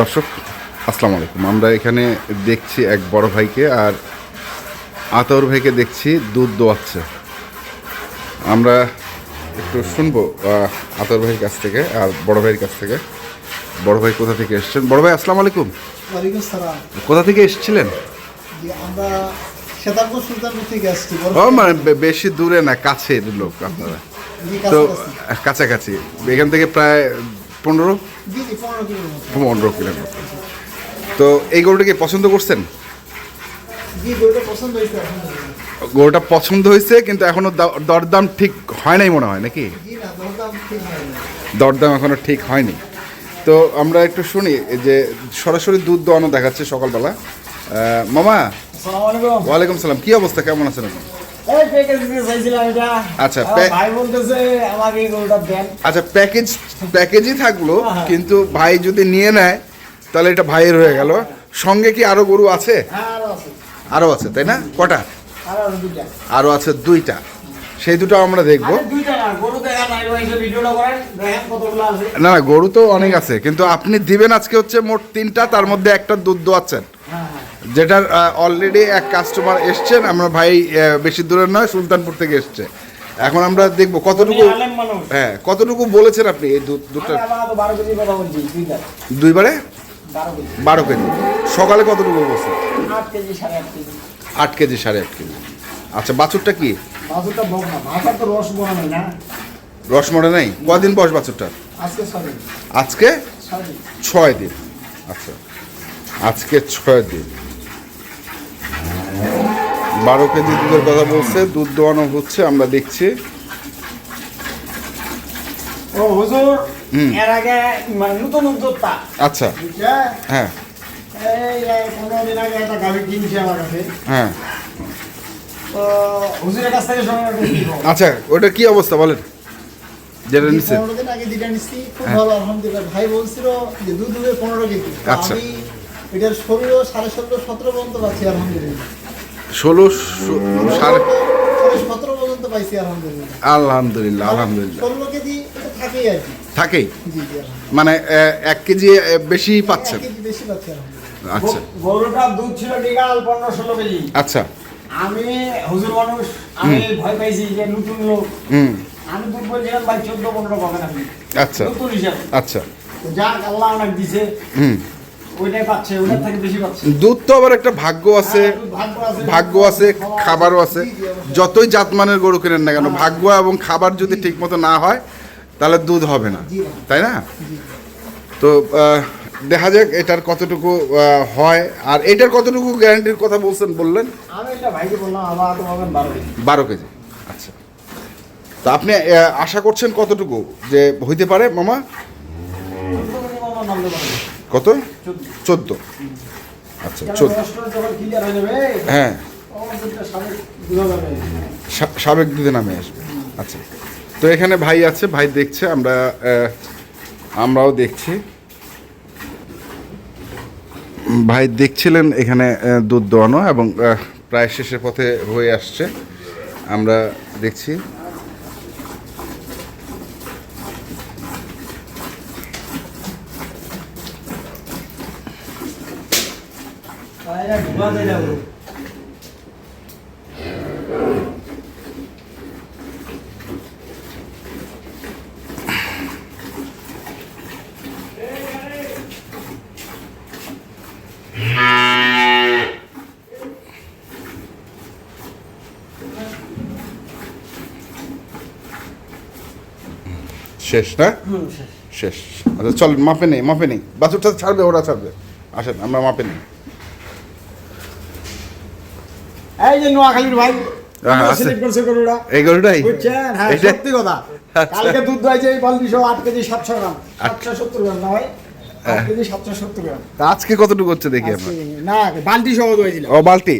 দর্শক আসসালামু আলাইকুম। আমরা এখানে দেখছি এক বড় ভাইকে আর আতর ভাইকে দেখছি দুধ দোয়াচ্ছে। আমরা একটু শুনব আতর ভাইয়ের কাছ থেকে আর বড় ভাইয়ের কাছ থেকে। বড় ভাই কোথা থেকে এসেছেন? বড় ভাই আসসালামু আলাইকুম। কোথা থেকে এসেছিলেন? ও মানে বেশি দূরে না কাছের লোক আপনারা। তো কাছাকাছি। এখান থেকে প্রায় পনেরো? পনেরো কিলোর মতো কিলোমিটার। তো এই গরুটাকে পছন্দ করছেন? গরুটা পছন্দ হয়েছে কিন্তু এখনও দ- দরদাম ঠিক হয় নাই মনে হয় নাকি? দরদাম এখনও ঠিক হয়নি। তো আমরা একটু শুনি যে সরাসরি দুধ দোয়ানো দেখাচ্ছে সকালবেলা। মামা? ওয়ালাইকুম সালাম। কি অবস্থা? কেমন আছেন আপনি? আচ্ছা, আচ্ছা প্যাকেজ প্যাকেজই থাকল হ্যাঁ। কিন্তু ভাই যদি নিয়ে নেয় তাহলে এটা ভাইয়ের হয়ে গেল। সঙ্গে কি আরও গরু আছে? হ্যাঁ আরও আছে। তাই না? কটা? আরও আছে দুইটা। সেই দুটো আমরা দেখব। না না গরু তো অনেক আছে কিন্তু আপনি দিবেন আজকে হচ্ছে মোট তিনটা তার মধ্যে একটা দুধ দোয়াচ্ছেন। হ্যাঁ হ্যাঁ যেটার অলরেডি এক কাস্টমার এসছেন আমরা ভাই বেশি দূরের নয় সুলতানপুর থেকে এসছে। এখন আমরা দেখব কতটুকু হ্যাঁ কতটুকু বলেছেন আপনি এই দুধ দুধটা দুইবারে? বারো কেজি। সকালে কতটুকু বলছেন আট কেজি সাড়ে আট কেজি। আচ্ছা বাছুরটা কি? রস বনা নাই কদিন বয়স বাছুরটা আজকে ছয় দিন। আচ্ছা। আজকে ছয় দিন। বারো কেজি দুধের কথা বলছে দুধ দোয়ানো হচ্ছে আমরা দেখছি। ও হুজুর হুম। এর আগে মানে নতুন উদ্যোক্তা। আচ্ছা। হ্যাঁ। এই এই পনেরো দিন আগে একটা গাড়ি কিনছে আমার কাছে। হ্যাঁ। তো হুজুরের কাছ থেকে আচ্ছা ওটা কি অবস্থা বলেন? যেটা নিচ্ছে পনেরো দিন আগে যেটা নিচ্ছি খুব হ্যাঁ। ভালো আলহামদুলিল্লাহ। ভাই বলছিল যে দুধ পনেরো কেজি। আচ্ছা। এটার ষোলো সাড়ে ষোলো সতেরো পর্যন্ত পাচ্ছি আলহামদুলিল্লাহ। ষোলো সাড়ে আলহামদুলিল্লাহ আলহামদুলিল্লাহ। থাকেই? মানে এক কেজি বেশি পাচ্ছেন? আচ্ছা। গরুটার দুধ ছিল বিকাল পনেরো ষোলো কেজি। আচ্ছা। আমি হুজুর মানুষ আমি ভয় পাইছি যে নতুন লোক। আমি দুধ বলছিলাম ভাই চোদ্দ পনেরো পাবেন আপনি। আচ্ছা। নতুন হিসাব। আচ্ছা। যাক আল্লাহ অনেক দিছে। দুধ তো আবার একটা ভাগ্য আছে। হ্যাঁ, ভাগ্য আছে খাবারও আছে যতই জাতমানের গরু কেনেন না কেন ভাগ্য এবং খাবার যদি ঠিক মতো না হয় তাহলে দুধ হবে না। তাই না? তো দেখা যাক এটার কতটুকু হয়। আর এটার কতটুকু গ্যারান্টির কথা বলছেন বললেন? বারো কেজি। আচ্ছা। তা আপনি আশা করছেন কতটুকু যে হইতে পারে মামা? কত? চোদ্দ। আচ্ছা চোদ্দ। হয়ে সাবেক দুধে নামে আসবে। আচ্ছা। তো এখানে ভাই আছে ভাই দেখছে আমরা আমরাও দেখছি। ভাই দেখছিলেন এখানে দুধ দোয়ানো এবং প্রায় শেষের পথে হয়ে আসছে। আমরা দেখছি। শেষ না? শেষ। শেষ। আচ্ছা চল মাপে নেই মাপে নেই। বাছুরটা ছাড়বে ওরা ছাড়বে। আসেন আমরা মাপে নেই। এই যে নোয়াখালীর ভাই হ্যাঁ, এই গরুটাই? হ্যাঁ সত্যি কথা। আচ্ছা। কালকে দুধ দোয়াইছে এই বালতিশো আট কেজি সাতশো গ্রাম। সাতশো সত্তর গ্রাম না ভাই। আট কেজি সাতশো সত্তর গ্রাম। তা আজকে কতটুকু হচ্ছে দেখি আমরা? না বালতি সহ দোয়াইছিল ও বালতি?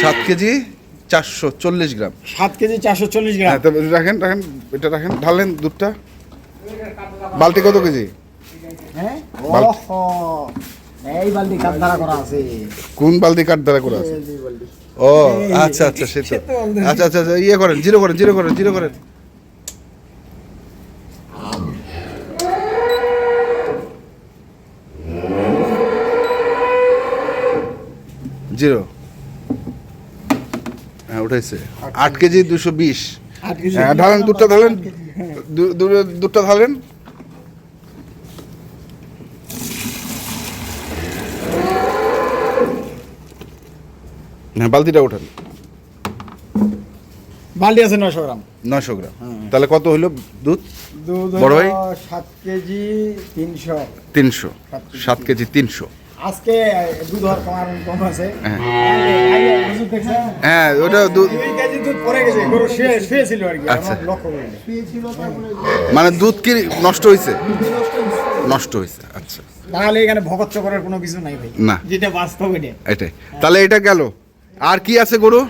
সাত কেজি চারশো চল্লিশ গ্রাম। সাত কেজি চারশো চল্লিশ গ্রাম। হ্যাঁ রাখেন রাখেন এটা রাখেন। ঢালেন দুধটা। বালতি কত কেজি? হ্যাঁ? কোন বালতি কাঠ দ্বারা করা আছে? ও আচ্ছা আচ্ছা সেটা আচ্ছা, আচ্ছা আচ্ছা ইয়ে করেন জিরো করেন জিরো করেন জিরো করেন। জিরো। হ্যাঁ উঠাইছে। আট কেজি দুশো বিশ। হ্যাঁ, ঢালেন দুধটা ঢালেন। দুধটা ঢালেন। হ্যাঁ বালতিটা ওঠান। বালতি আছে নশো গ্রাম। নশো গ্রাম। তাহলে কত হলো দুধ? দুধ বড় ভাই? সাত কেজি তিনশো। তিনশো। সাত কেজি তিনশো। আজকে দুধ হওয়ার কমার কম আছে। হ্যাঁ। হ্যাঁ ওটা দুধ কেজি দুধ পড়ে গেছে গরু শুয়ে শুয়েছিল আর কি আচ্ছা। মানে দুধ কি নষ্ট হয়েছে নষ্ট হয়েছে। আচ্ছা। তাহলে এখানে ভগত চকরের কোনো কিছু নাই ভাই। না। যেটা বাস্তব এটা। এটাই। তাহলে এটা গেল। আর কি আছে গরু?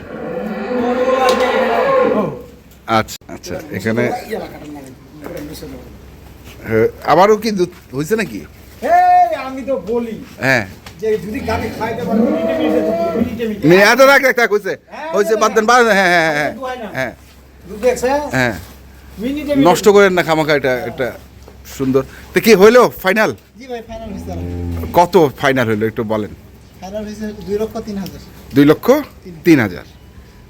আচ্ছা আচ্ছা এখানে আবারও কি দুধ হয়েছে নাকি? আমি তো বলি হ্যাঁ। হ্যাঁ হ্যাঁ নষ্ট করেন না খামাখা এটা এটা সুন্দর। তো কি হইল? ফাইনাল কত ফাইনাল হইল একটু বলেন। দুই লক্ষ তিন হাজার।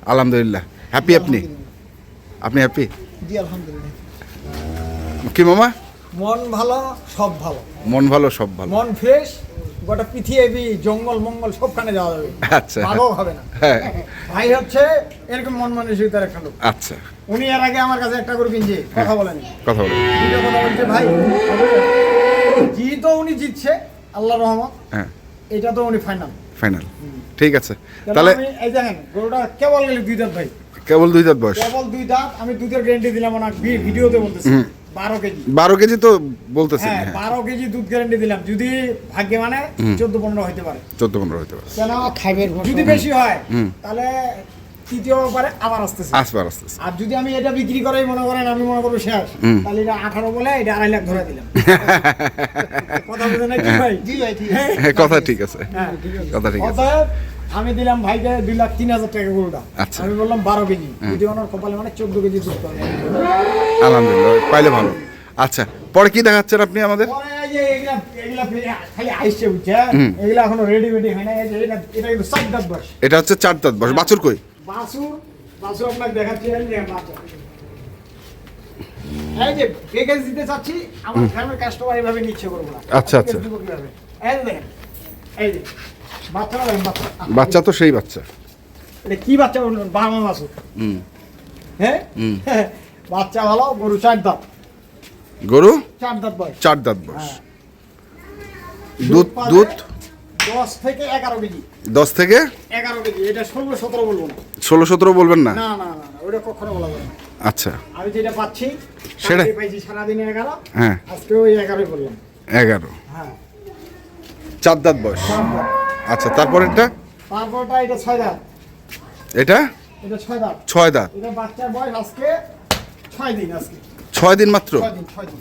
আলহামদুলিল্লাহ। হ্যাপি আপনি? আপনি হ্যাপি জি আলহামদুলিল্লাহ। কি মামা? মন ভালো সব ভালো। মন ভালো সব ভালো। মন ফ্রেশ গোটা পৃথিবী জঙ্গল মঙ্গল সবখানে যাওয়া যাবে। আচ্ছা। পাগল হবে না। হ্যাঁ। ভাই হচ্ছে এরকম মন মানসিকতার একটা লোক। আচ্ছা। উনি এর আগে আমার কাছে একটা করে কিনছে কথা বলেন। কথা বলেন। কথা বলছে ভাই। জিত তো উনি জিতছে আল্লাহ রহমত। হ্যাঁ। এটা তো উনি ফাইনাল ফাইনাল ঠিক আছে। তাহলে তাহলে এই দেখেন গরুটা কেবল গেলে দুই দাঁত ভাই। কেবল দুই দাঁত বয়স। কেবল দুই দাঁত আমি দুধের গ্যারান্টি দিলাম না ভি- ভিডিওতে বলতেছি। বারো কেজি। বারো কেজি তো বলতেছে হ্যাঁ হ্যাঁ। বারো কেজি দুধ গ্যারান্টি দিলাম। যদি ভাগ্যে মানে চোদ্দ পনেরো হইতে পারে। চোদ্দ পনেরো হইতে পারে। কেন? যদি বেশি হয় হুম। তাহলে তৃতীয়বারে আবার আসতেছে। আসবে আর আস্তে আস্তে। আর যদি আমি এটা বিক্রি করাই মনে করেন আমি মনে করব শেষ তাহলে এটা আঠারো বলে এটা আড়াই লাখ ধরে দিলাম। কথা বুঝে নাকি ভাই? জি ভাই ঠিক আছে। হ্যাঁ কথা ঠিক আছে। ঠিক আছে। কথা ঠিক আছে। আমি দিলাম ভাইকে দুই লাখ তিন হাজার টাকা গরুটা। আচ্ছা। আমি বললাম বারো কেজি। যদি ওনার কপালে মানে চোদ্দ কেজি দুধ পাবে আলহামদুলিল্লাহ পাইলে ভালো। আচ্ছা পরে কি দেখাচ্ছেন আপনি আমাদের? পরে এই এগুলা এখনও রেডি মেডি হয় না এটা হচ্ছে চার দাঁত বাছুর কই? বাসুর বাসুর আপনাকে দেখাচ্ছি এই যে বাচ্চা এই যে প্যাকেজ দিতে চাচ্ছি আমার গ্রামের কাস্টমার এইভাবে নিচ্ছে করব না আচ্ছা, আচ্ছা। এই দেখেন এই যে বাচ্চারা দেখেন বাচ্চা বাচ্চা তো সেই বাচ্চা। এটা কি বাচ্চা বলুন বাংলা বাসুর? হুম। হ্যাঁ? হুম। বাচ্চা ভালো গরু চার দাঁত। গরু? চার দাঁত বয়স। চার দাঁত বয়স। হ্যাঁ। দুধ দুধ দশ থেকে এগারো কেজি। দশ থেকে? এগারো কেজি এটা ষোলো সতেরো বলব। না ষোলো সতেরো বলবেন না? না না না না, ওটা কখনো বলা যাবে না। আচ্ছা। আমি যেটা পাচ্ছি সেটা- পাইছি সারাদিনে এগারো হ্যাঁ। আজকে ওই এগারোই বললাম। এগারো। হ্যাঁ। চার দাঁত বয়স। তারপর আচ্ছা তারপরেরটা? তারপরটা এটা ছয় দাঁত। এটা? এটা ছয় দাঁত। ছয় দাঁত। এটা বাচ্চার বয়স আজকে ছয় দিন আজকে। ছয় দিন মাত্র? ছয় দিন ছয় দিন।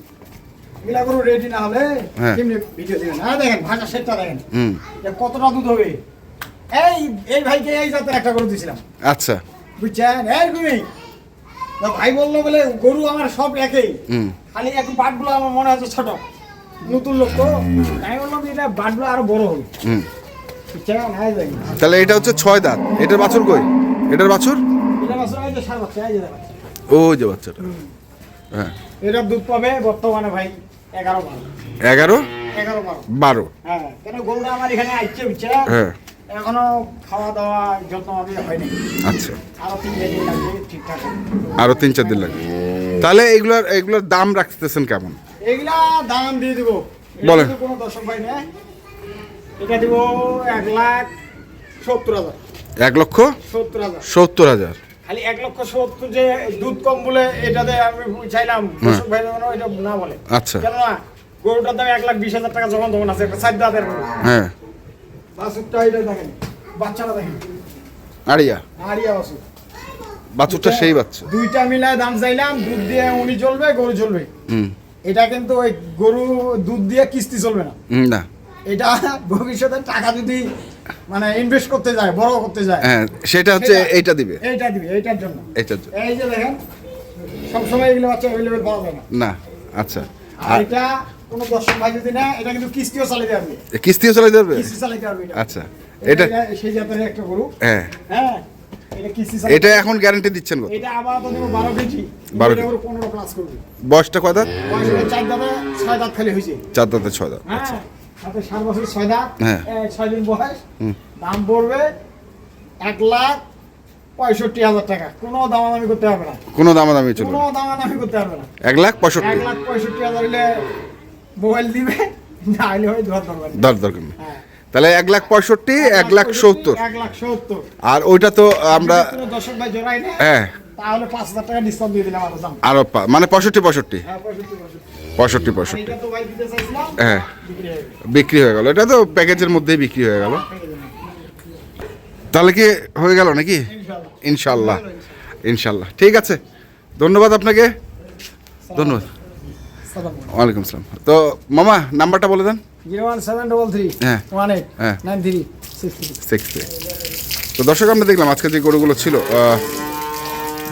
এগুলা কোনো রেডি না হলে হ্যাঁ। কেমনি ভিডিও দিবেন? হ্যাঁ দেখেন ভাষা সেটটা দেখেন কতটা দুধ হবে? এই এই ভাইকে এই জাতের একটা গরু দিছিলাম। আচ্ছা। বুঝছেন? এই তুমি। ভাই বলল বলে গরু আমার সব একই। খালি একটু বাটগুলো আমার মনে হচ্ছে ছোট। নতুন লোক তো। আমি বললাম এটা বাটগুলো আরও বড় হবে। তাহলে এটা হচ্ছে ছয় দাঁত। এটার বাছুর কই? এটার বাছুর? এটা দেখাচ্ছে যে বাচ্চাটা। হ্যাঁ। এটা দুধ পাবে বর্তমানে ভাই। এগারো বারো। হ্যাঁ এখানে হ্যাঁ। এখনও খাওয়া দাওয়া যত্ন হয়নি। আচ্ছা। আরও তিন দিন লাগবে ঠিকঠাক আরও তিন চার দিন লাগবে। তাহলে এগুলোর এগুলোর দাম রাখতেছেন কেমন? এগুলা দাম দিয়ে দিব। বলেন। কোনো দর্শক ভাই নেই এটা দিব এক লাখ সত্তর হাজার। এক লক্ষ সত্তর হাজার। সত্তর হাজার। খালি এক লক্ষ সত্তর যে দুধ কম বলে এটাতে আমি চাইলাম দর্শক ভাই যেন এটা না বলে। আচ্ছা। কেননা গরুটার দাম এক লাখ বিশ হাজার টাকা যখন তখন আছে একটা সাইড দাঁতের হ্যাঁ। বাসুরটা এটা দেখেন বাচ্চাটা দেখেন। আরিয়া আরিয়া বাসুর বাছুরটা সেই বাচ্চা। দুইটা মিলায় দাম চাইলাম দুধ দিয়ে উনি চলবে গরু চলবে এটা কিন্তু ওই গরু দুধ দিয়ে কিস্তি চলবে না। না। এটা ভবিষ্যতে টাকা যদি মানে ইনভেস্ট করতে যায় বড় করতে যায়। হ্যাঁ সেটা হচ্ছে এইটা দিবে। এইটা দিবে এইটার জন্য। এইটার জন্য। এই যে দেখেন সবসময় এগুলো বাচ্চা অ্যাভেলেবেল পাওয়া যায় না। না আচ্ছা। আর এটা কোনো দর্শক ভাই যদি না এটা কিন্তু কিস্তিও পারবে এ কিস্তিও চালাতে পারবে কিস্তি পারবে এটা। আচ্ছা। এটা সেই জাতের একটা গরু। হ্যাঁ। হ্যাঁ এটা এখন গ্যারান্টি দিচ্ছেন কত? এটা আবার তো দেবো বারো কেজি। 12 এটা গরু পনেরো প্লাস করবে। বয়সটা কয় দাঁত? বয়স হলো চার দাঁতে ছয় দাঁত খালি হয়েছে। চার দাঁতে ছয় দাঁত হ্যাঁ। সাথে সাত বছর ছয় দাঁত হ্যাঁ। ছয় দিন বয়স। দাম পড়বে এক লাখ পঁয়ষট্টি হাজার টাকা। কোনো দামাদামি করতে না। কোনো দামাদামি চলবে কোনো না। দামাদামি করতে না। এক লাখ পঁয়ষট্টি। এক লাখ পঁয়ষট্টি হাজার হলে মোবাইল দিবে না হলে হয় ধর দরকার দর দরকার হ্যাঁ। তাহলে এক লাখ পঁয়ষট্টি এক লাখ সত্তর। এক লাখ সত্তর। আর ওইটা তো আমরা দর্শক ভাই জোড়াই নেয় হ্যাঁ। তাহলে পাঁচ হাজার টাকা ডিসকাউন্ট দিয়ে দিলাম আরও মানে পঁয়ষট্টি পঁয়ষট্টি। হ্যাঁ পঁয়ষট্টি। পঁয়ষট্টি পঁয়ষট্টি। হ্যাঁ বিক্রি হয়ে গেল। এটা তো প্যাকেজের মধ্যেই বিক্রি হয়ে গেল। তাহলে কি হয়ে গেল নাকি? ইনশাল্লাহ। ইনশাল্লাহ ঠিক আছে ধন্যবাদ আপনাকে। ধন্যবাদ। ওয়ালাইকুম আসসালাম তো মামা নাম্বারটা বলে দেন। হ্যাঁ। হ্যাঁ। তো দর্শক আমরা দেখলাম আজকে যে গরুগুলো ছিল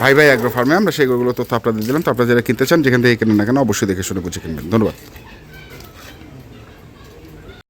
ভাই ভাই অ্যাগ্রো ফার্মে আমরা সেই তথ্য আপনাদের দিলাম। তো আপনারা যারা কিনতে চান, যেখান থেকে কেনেন না কেন, অবশ্যই দেখে শুনে বুঝে কিনবেন। ধন্যবাদ।